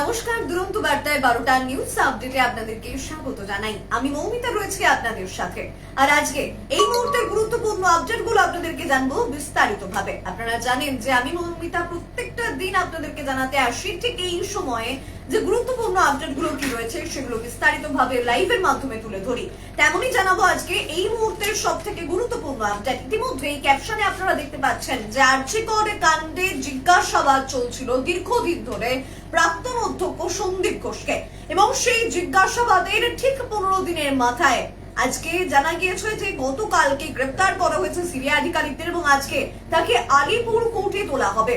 নমস্কার, দুরন্ত বার্তায় বারোটা নিউজ আপডেটে আপনাদেরকে স্বাগত জানাই। আমি মৌমিতা রয়েছি আপনাদের সাথে। আর আজকে এই মুহূর্তের গুরুত্বপূর্ণ আপডেটগুলো আপনাদেরকে জানব বিস্তারিত ভাবে আপনারা জানেন যে আমি মৌমিতা প্রত্যেকটা দিন আপনাদেরকে জানাতে আসি ঠিক এই সময়ে যে গুরুত্বপূর্ণ আপডেটগুলো কি রয়েছে সেগুলো বিস্তারিত ভাবে লাইভের মাধ্যমে তুলে ধরি। তেমনই জানাব আজকে এই মুহূর্তের সব থেকে গুরুত্বপূর্ণ আপডেট ইতিমধ্যে এই ক্যাপশনে আপনারা দেখতে পাচ্ছেন যে আর্চিকর কাণ্ডে জিজ্ঞাসাবাদ চলছিল দীর্ঘদিন ধরে। প্রাক্তন অধ্যক্ষ সন্দীপ ঘোষকে এবং সেই জিজ্ঞাসাবাদের ঠিক পনেরো দিনের মাথায়। আজকে জানা গিয়েছে যে গতকালকে গ্রেপ্তার করা হয়েছে সিবিআই আধিকারিকদের এবং আজকে তাকে আলিপুর কোর্টে তোলা হবে।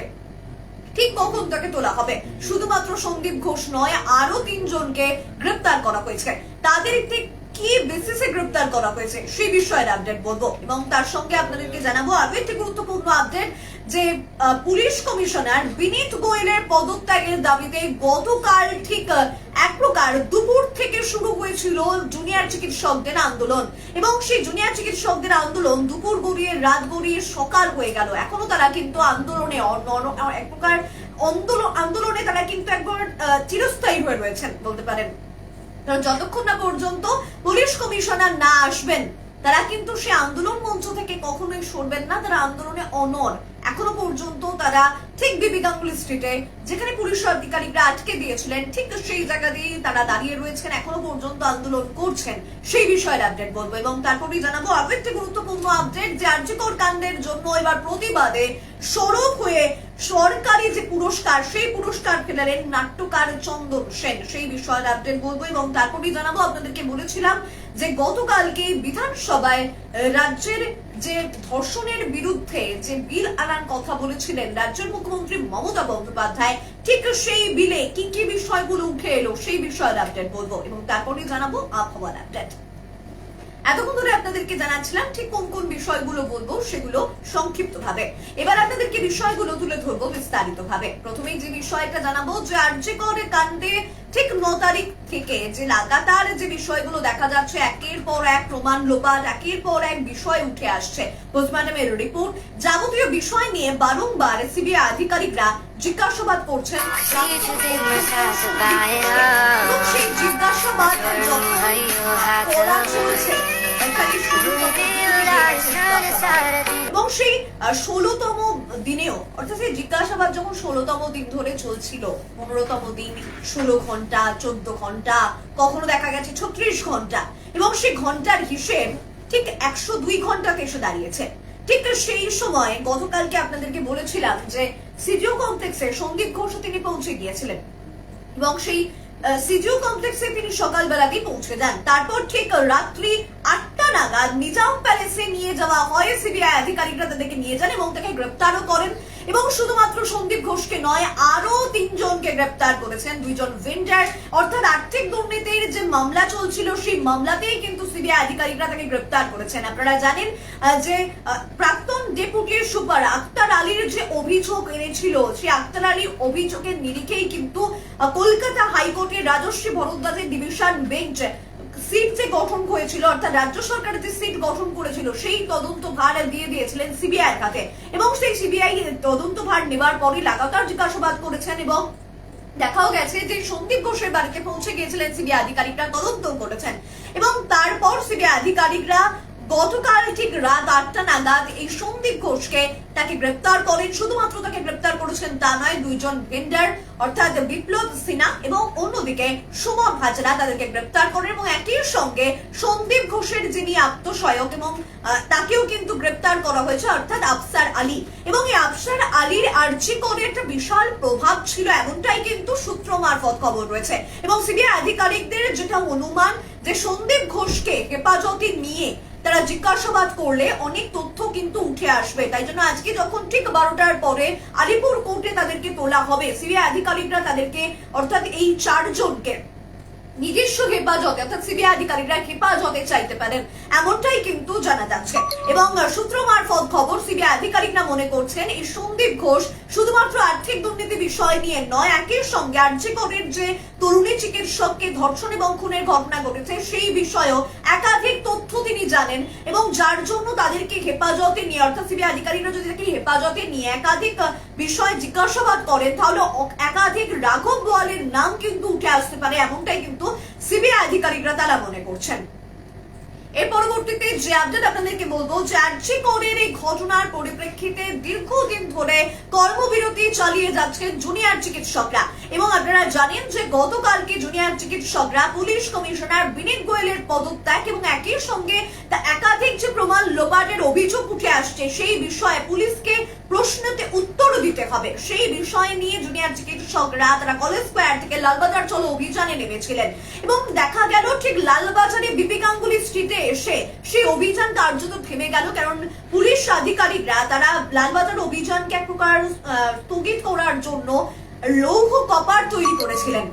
ঠিক কখন তাকে তোলা হবে? শুধুমাত্র সন্দীপ ঘোষ নয় আরও তিনজনকে গ্রেপ্তার করা হয়েছে। তাদের ঠিক কি বেসিসে গ্রেপ্তার করা হয়েছে সেই বিষয়ের আপডেট বলব। এবং তার সঙ্গে আপনাদেরকে জানাব আরও একটি গুরুত্বপূর্ণ আপডেট যে পুলিশ কমিশনার বিনীত গোয়েলের পদত্যাগের দাবিতে গতকাল ঠিক এক প্রকার দুপুর থেকে শুরু হয়েছিল জুনিয়র চিকিৎসকদের আন্দোলন এবং সেই জুনিয়র চিকিৎসকদের আন্দোলন দুপুর গড়িয়ে, রাত গড়িয়ে সকাল হয়ে গেল। এখনও তারা কিন্তু আন্দোলনে এক প্রকার আন্দোলন তারা কিন্তু একবার চিরস্থায়ী হয়ে রয়েছেন বলতে পারেন। কারণ যতক্ষণ না পর্যন্ত পুলিশ কমিশনার না আসবেন, তারা কিন্তু সে আন্দোলন মঞ্চ থেকে কখনোই সরবেন না। তারা আন্দোলনে অনর এখনও পর্যন্ত তারা ঠিক বিবি গাঙ্গুলি স্ট্রিটে যেখানে পুলিশ আধিকারিকরা আটকে দিয়েছিলেন, ঠিক সেই জায়গা দিয়ে তারা দাঁড়িয়ে রয়েছেন, এখনও পর্যন্ত আন্দোলন করছেন। সেই বিষয়ের আপডেট বলব এবং তারপরেই জানাব আরও একটি গুরুত্বপূর্ণ আপডেট যে আর্যকর কাণ্ডের জন্য এবার প্রতিবাদে সরব হয়ে সরকারি যে পুরস্কার, সেই পুরস্কার পেলেন নাট্যকার চন্দন সেন। সেই বিষয়ের আপডেট বলব এবং তারপরেই জানাব, আপনাদেরকে বলেছিলাম যে গতকালকে বিধানসভায় রাজ্যের যে ধর্ষণের বিরুদ্ধে যে বিল আনার কথা বলেছিলেন রাজ্যের মুখ্যমন্ত্রী মমতা বন্দ্যোপাধ্যায়, ঠিক সেই বিলে কি কি বিষয়গুলো উঠে এলো সেই বিষয়ের আপডেট বলব এবং তারপরে জানাব আবহাওয়ার আপডেট এতক্ষণ ধরে আপনাদেরকে জানাচ্ছিলাম ঠিক কোন কোন বিষয়গুলো বলব সেগুলো সংক্ষিপ্ত ভাবে এবার আপনাদেরকে বিষয়গুলো তুলে ধরবো বিস্তারিত ভাবে যে বিষয়টা জানাব যে কাণ্ডে ঠিক ন তারিখ থেকে যে লাগাতার যে বিষয়গুলো দেখা যাচ্ছে, একের পর এক প্রমাণ লোপাট, একের পর এক বিষয় উঠে আসছে। পোস্টমর্টমের রিপোর্ট। যাবতীয় বিষয় নিয়ে বারংবার সিবিআই আধিকারিকরা জিজ্ঞাসাবাদ করছেন। সেই এবং সেই ষোলোতম দিনেও, অর্থাৎ সেই জিজ্ঞাসাবাদ যখন ষোলোতম দিন ধরে চলছিল, পনেরোতম দিন ষোলো ঘণ্টা, চোদ্দ ঘণ্টা, কখনো দেখা গেছে ছত্রিশ ঘণ্টা, এবং সেই ঘণ্টার হিসেব ঠিক একশো দুই ঘন্টাতে এসে দাঁড়িয়েছে। ঠিক সেই সময় গতকালকে আপনাদেরকে বলেছিলাম যে সিজিও কমপ্লেক্সে সন্দীপ ঘোষ তিনি পৌঁছে গিয়েছিলেন। এবং সেই সিজিও কমপ্লেক্সে তিনি সকালবেলাতেই পৌঁছে যান। তারপর ঠিক রাত্রি আটটা নাগাদ নিজাম প্যালেসে নিয়ে যাওয়া হয়। সিবিআই আধিকারিকরা তাদেরকে নিয়ে যান এবং তাকে গ্রেপ্তারও করেন। এবং শুধুমাত্র সন্দীপ ঘোষকে নয়, আরও তিনজনকে গ্রেপ্তার করেছেন। দুইজন ভেন্ডার অর্থাৎ আর্থিক দুর্নীতির যে মামলা চলছিল, সেই মামলাতেই কিন্তু সিবিআই আধিকারিকরা তাকে গ্রেপ্তার করেছেন। আপনারা জানেন যে প্রাক্তন ডেপুটি সুপার আক্তার আলীর যে অভিযোগ এনেছিল, সেই আক্তার আলীর অভিযোগের নিরিখেই কিন্তু কলকাতা হাইকোর্টের রাজশ্রী ভরদ্বাজের ডিভিশন বেঞ্চ সিট যে গঠন হয়েছিল, অর্থাৎ রাজ্য সরকার যে সিট গঠন করেছিল, সেই তদন্ত ভার দিয়ে দিয়েছিলেন সিবিআই হাতে এবং সেই সিবিআই তদন্ত ভার নেবার পরই লাগাতার জিজ্ঞাসাবাদ করেছেন এবং দেখাও গেছে যে সন্দীপ ঘোষের বাড়িতে পৌঁছে গিয়েছিলেন সিবিআই আধিকারিকরা, তদন্ত করেছেন। এবং তারপর সিবিআই আধিকারিকরা গতকাল ঠিক রাত আটটা নাগাদ এই সন্দীপ ঘোষকে তাকে গ্রেপ্তার করেন। শুধুমাত্র তাকে গ্রেপ্তার করেছেন তা নয়, দুইজন ভেন্ডার অর্থাৎ বিপ্লব সিনহা এবং অন্যদিকে সুমন হাজরা তাদেরকে গ্রেপ্তার করেন এবং একই সঙ্গে সন্দীপ ঘোষের যিনি আত্মসহায়ক এবং তাকেও কিন্তু গ্রেপ্তার করা হয়েছে, অর্থাৎ আফসার আলী। এবং এই আফসার আলীর আর্জি করে একটা বিশাল প্রভাব ছিল, এমনটাই কিন্তু সূত্র মারফত খবর রয়েছে। এবং সিবিআই আধিকারিকদের যেটা অনুমান যে সন্দীপ ঘোষকে হেফাজতে নিয়ে তারা জিজ্ঞাসাবাদ করলে অনেক তথ্য কিন্তু উঠে আসবে। তাই জন্য আজকে যখন ঠিক বারোটার পরে আলিপুর কোর্টে তাদেরকে তোলা হবে, সিবিআই আধিকারিকরা তাদেরকে, অর্থাৎ এই চারজনকে নিজস্ব হেফাজতে, অর্থাৎ সিবিআই আধিকারিকরা হেফাজতে চাইতে পারেন, এমনটাই কিন্তু জানা যাচ্ছে। এবং সূত্র মারফত খবর সিবিআই আধিকারিকরা মনে করছেন, এই সন্দীপ ঘোষ শুধুমাত্র আর্থিক দুর্নীতি বিষয় নিয়ে নয় একের সঙ্গে আর্যিকরের যে তরুণী চিকিৎসককে ধর্ষণ এবং খুনের ঘটনা ঘটেছে সেই বিষয়েও একাধিক তথ্য তিনি জানেন এবং যার জন্য তাদেরকে হেফাজতে নিয়ে, অর্থাৎ সিবিআই আধিকারিকরা যদি তাকে হেফাজতে নিয়ে একাধিক বিষয় জিজ্ঞাসাবাদ করেন, তাহলে একাধিক রাঘব কেজরিওয়ালের নাম কিন্তু উঠে আসতে পারে, এমনটাই কিন্তু সিবিআই আধিকারিকরা তারা মনে করছেন। এর পরবর্তীতে যে আপডেট আপনাদেরকে বলব যে আর্জি এই ঘটনার পরিপ্রেক্ষিতে দীর্ঘদিন ধরে কর্মবিরতি চালিয়ে যাচ্ছেন জুনিয়র চিকিৎসকরা। এবং আপনারা জানেন যে গতকালকে জুনিয়র চিকিৎসকরা, পুলিশ কমিশনার বিনীত গোয়েলের পদত্যাগ এবং একই সঙ্গে তা একাধিক যে প্রমাণ লোপাটের অভিযোগ উঠে আসছে, সেই বিষয়ে পুলিশকে প্রশ্নতে উত্তর দিতে হবে। সেই বিষয় নিয়ে জুনিয়র চিকিৎসকরা তারা কলেজ স্কোয়ার থেকে লালবাজার চলো অভিযানে নেমেছিলেন এবং দেখা গেল ঠিক লালবাজারে বিপি গাঙ্গুলি স্ট্রিটে এসে সেই অভিযান কার্যত থেমে গেল। কারণ পুলিশ আধিকারিকরা তারা লালবাজার অভিযানকে এক প্রকার স্থগিত করার জন্য লৌহ কপার তৈরি করেছিলেন।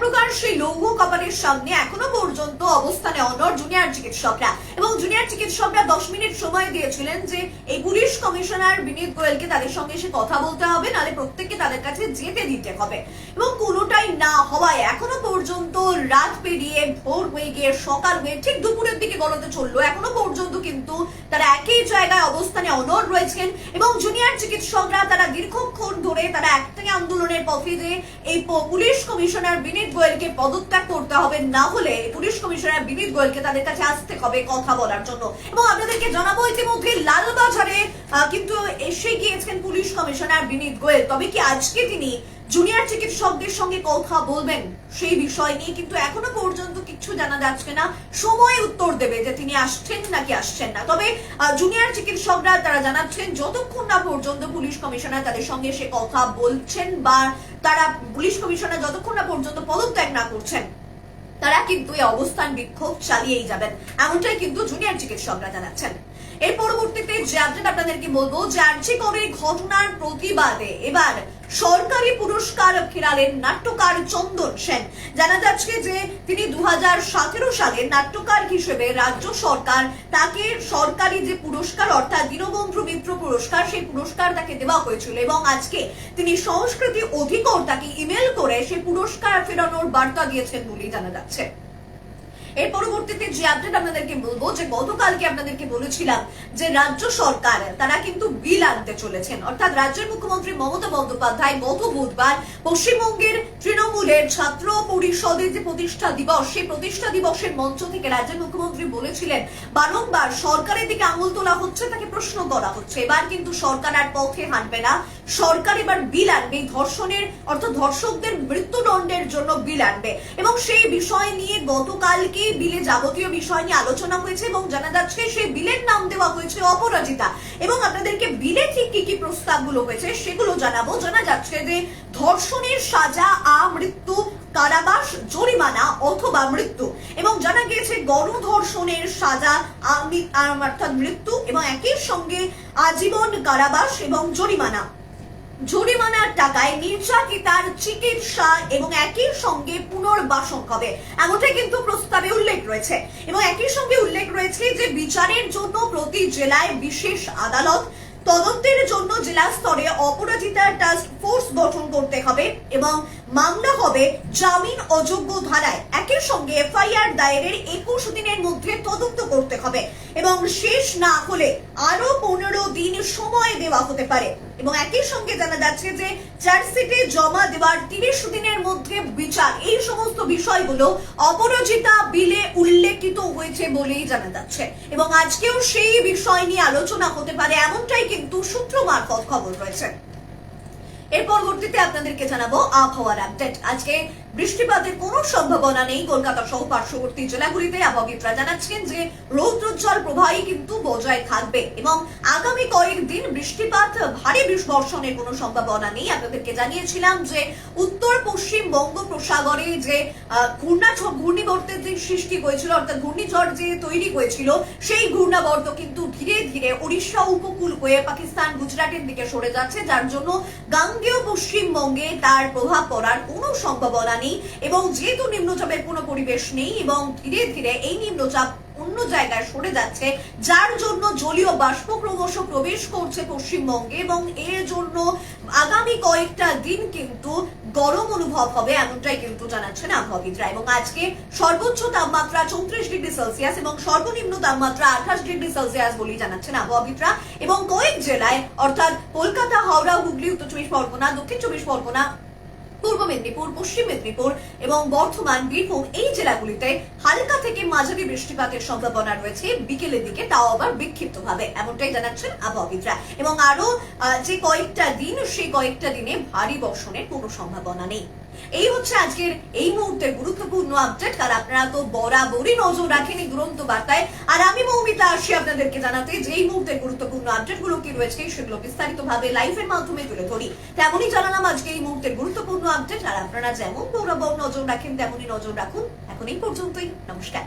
প্রকার সেই লৌহ কপারের সামনে এখনও পর্যন্ত অবস্থানে অনর জুনিয়র চিকিৎসকরা। এবং জুনিয়র চিকিৎসকরা দশ মিনিট সময় দিয়েছিলেন যে এই পুলিশ কমিশনার বিনীত গোয়েলকে তাদের সঙ্গে এসে কথা বলতে হবে নালে প্রত্যেককে তাদের কাছে যেতে দিতে হবে। এবং কোনোটাই না হওয়ায় এখনও পর্যন্ত রাত পেরিয়ে ভোর হয়ে গিয়ে সকাল হয়ে ঠিক দুপুরের দিকে গড়তে চলল, এখনও পর্যন্ত কিন্তু তারা একই জায়গায় অবস্থানে অনর রয়েছেন। এবং জুনিয়র চিকিৎসকরা তারা দীর্ঘক্ষণ ধরে তারা একটাই আন্দোলনের পথে যে এই পুলিশ কমিশনার বিনীত গোয়েলকে পদত্যাগ করতে হবে, না হলে পুলিশ কমিশনার বিনীত গোয়েলকে তাদের কাছে আসতে হবে কথা বলার জন্য। এবং আপনাদেরকে জানাব ইতিমধ্যে লালবাজারে কিন্তু এসে গিয়েছেন পুলিশ কমিশনার বিনীত গোয়েল। তবে কি আজকে তিনি জুনিয়র চিকিৎসকদের সঙ্গে কথা বলবেন। সেই বিষয় নিয়ে কিন্তু এখনও পর্যন্ত কিছু জানা যাচ্ছে না। সময় উত্তর দেবে যে তিনি আসছেন নাকি আসছেন না। তবে জুনিয়র চিকিৎসকরা তারা জানাচ্ছেন, যতক্ষণ না পর্যন্ত পুলিশ কমিশনার তাদের সঙ্গে সে কথা বলছেন বা তারা পুলিশ কমিশনার যতক্ষণ না পর্যন্ত পদত্যাগ না করছেন, তারা কিন্তু এই অবস্থান বিক্ষোভ চালিয়েই যাবেন। এমনটাই কিন্তু জুনিয়র চিকিৎসকরা জানাচ্ছেন। এর পরবর্তীতে যে আপনাদেরকে বলব যে আর্জি করে ঘটনার প্রতিবাদে এবার সরকারি পুরস্কার ফেরালেন নাট্যকার চন্দন সেন। জানা যাচ্ছে যে তিনি দু সালে নাট্যকার হিসেবে রাজ্য সরকার তাকে সরকারি যে পুরস্কার, অর্থাৎ দীনবন্ধু মিত্র পুরস্কার, সেই পুরস্কার তাকে দেওয়া হয়েছিল এবং আজকে তিনি সংস্কৃতি অধিকর তাকে ইমেল করে সেই পুরস্কার ফেরানোর বার্তা দিয়েছেন বলেই জানা যাচ্ছে। এর পরবর্তীতে যে আপডেট আপনাদেরকে বলব, যে গতকালকে আপনাদেরকে বলেছিলাম যে রাজ্য সরকার, তারা কিন্তু বিল আনতে চলেছেন। অর্থাৎ রাজ্যের মুখ্যমন্ত্রী মমতা বন্দ্যোপাধ্যায় গত বুধবার পশ্চিমবঙ্গের তৃণমূলের ছাত্র পরিষদের যে প্রতিষ্ঠা দিবস, সেই প্রতিষ্ঠা দিবসের মঞ্চ থেকে রাজ্যের মুখ্যমন্ত্রী বলেছিলেন, বারংবার সরকারের দিকে আঙুল তোলা হচ্ছে, তাকে প্রশ্ন করা হচ্ছে। এবার কিন্তু সরকার আর পথে হাঁটবে না। সরকার এবার বিল আনবে, ধর্ষণের, অর্থাৎ ধর্ষকদের মৃত্যুদণ্ডের জন্য বিল আনবে। এবং সেই বিষয় নিয়ে গতকালকে বিলে যাবতীয় বিষয় নিয়ে আলোচনা হয়েছে এবং জানা যাচ্ছে সেই বিলের নাম দেওয়া হয়েছে অপরাজিতা। এবং আপনাদেরকে বিলে ঠিক কি কি প্রস্তাবগুলো হয়েছে সেগুলো জানাব। জানা যাচ্ছে যে ধর্ষণের সাজা আ মৃত্যু কারাবাস, জরিমানা অথবা মৃত্যু। এবং জানা গিয়েছে গণধর্ষণের সাজা অর্থাৎ মৃত্যু এবং একই সঙ্গে আজীবন কারাবাস এবং জরিমানা। জরিমানার টাকায় নির্যাতিতার চিকিৎসা এবং একই সঙ্গে পুনর্বাসন হবে। এমনটাই কিন্তু প্রস্তাবে উল্লেখ রয়েছে। এবং একই সঙ্গে উল্লেখ রয়েছে যে বিচারের জন্য প্রতি জেলায় বিশেষ আদালত, তদন্তের জন্য জেলা স্তরে অপরাজিতার টাস্ক ফোর্স গঠন করতে হবে এবং মামলা হবে জামিন অযোগ্য ধারায়। একই সঙ্গে এফআইআর দায়েরের একুশ দিনের মধ্যে তদন্ত করতে হবে। এবং শেষ না হলে আরও পনেরো দিন সময় দেওয়া হতে পারে। এবং একই সঙ্গে জানা যাচ্ছে যে চার্জশিটে জমা দেওয়ার তিরিশ দিনের মধ্যে বিচার। এই সমস্ত বিষয়গুলো অপরাজিতা বিলে উল্লেখিত হয়েছে বলেই জানা যাচ্ছে। এবং আজকেও সেই বিষয় নিয়ে আলোচনা হতে পারে, এমনটাই কিন্তু সূত্র মারফত খবর রয়েছে। এর পরবর্তীতে আপনাদেরকে জানাব আবহাওয়ার আপডেট আজকে বৃষ্টিপাতের কোনো সম্ভাবনা নেই। কলকাতা সহ পার্শ্ববর্তী জেলাগুলিতে আবহাওয়িদরা জানাচ্ছেন যে, রৌদ্রোজ্জ্বল প্রবাহই কিন্তু বজায় থাকবে এবং আগামী কয়েকদিন বৃষ্টিপাত, ভারী বর্ষণের কোনো সম্ভাবনা নেই। আপনাদেরকে জানিয়েছিলাম যে, উত্তর, পশ্চিম বঙ্গোপসাগরে যে ঘূর্ণাঝড়, ঘূর্ণিবর্তের যে সৃষ্টি হয়েছিল, অর্থাৎ ঘূর্ণিঝড় যে তৈরি হয়েছিল, সেই ঘূর্ণাবর্ত কিন্তু ধীরে ধীরে উড়িষ্যা উপকূল হয়ে পাকিস্তান, গুজরাটের দিকে সরে যাচ্ছে, যার জন্য গাঙ্গেয় পশ্চিমবঙ্গে তার প্রভাব পড়ার কোনো সম্ভাবনা নেই এবং যেহেতু নিম্নচাপের কোনো পরিবেশ নেই এবং ধীরে ধীরে এই নিম্নচাপ অন্য জায়গায় সরে যাচ্ছে, যার জন্য জলীয় বাষ্প ক্রমশ প্রবেশ করছে পশ্চিমবঙ্গে এবং এর জন্য আগামী কয়েকটা দিন কিন্তু গরম অনুভব হবে, এমনটাই কিন্তু জানাচ্ছেন আবহাওয়িদরা এবং আজকে সর্বোচ্চ তাপমাত্রা চৌত্রিশ ডিগ্রি সেলসিয়াস এবং সর্বনিম্ন তাপমাত্রা আঠাশ ডিগ্রি সেলসিয়াস বলেই জানাচ্ছেন আবহাওয়িদরা এবং কয়েক জেলায়, অর্থাৎ কলকাতা, হাওড়া, হুগলি, উত্তর চব্বিশ পরগনা, দক্ষিণ চব্বিশ পরগনা পূর্ব মেদিনীপুর, পশ্চিম মেদিনীপুর এবং বর্ধমান, বীরভূম এই জেলাগুলিতে হালকা থেকে মাঝারি বৃষ্টিপাতের সম্ভাবনা রয়েছে। বিকেলের দিকে তাও আবার বিক্ষিপ্ত ভাবে এমনটাই জানাচ্ছেন আবহাওয়িদরা এবং আরও যে কয়েকটা দিন, সেই কয়েকটা দিনে ভারী বর্ষণের কোনো সম্ভাবনা নেই। এই হচ্ছে আজকের এই মুহূর্তের গুরুত্বপূর্ণ আপডেট আর আপনারা তো বরাবরই নজর রাখেন এই দুরন্ত বার্তায়। আর আমি মৌমিতা আসি আপনাদেরকে জানাতে যে এই মুহূর্তের গুরুত্বপূর্ণ আপডেটগুলো কি রয়েছে সেগুলো বিস্তারিত ভাবে লাইভের মাধ্যমে তুলে ধরি। তেমনই জানালাম আজকে এই মুহূর্তের গুরুত্বপূর্ণ আপডেট আর আপনারা যেমন বরাবর নজর রাখেন, তেমনই নজর রাখুন। এখন এই পর্যন্তই। নমস্কার।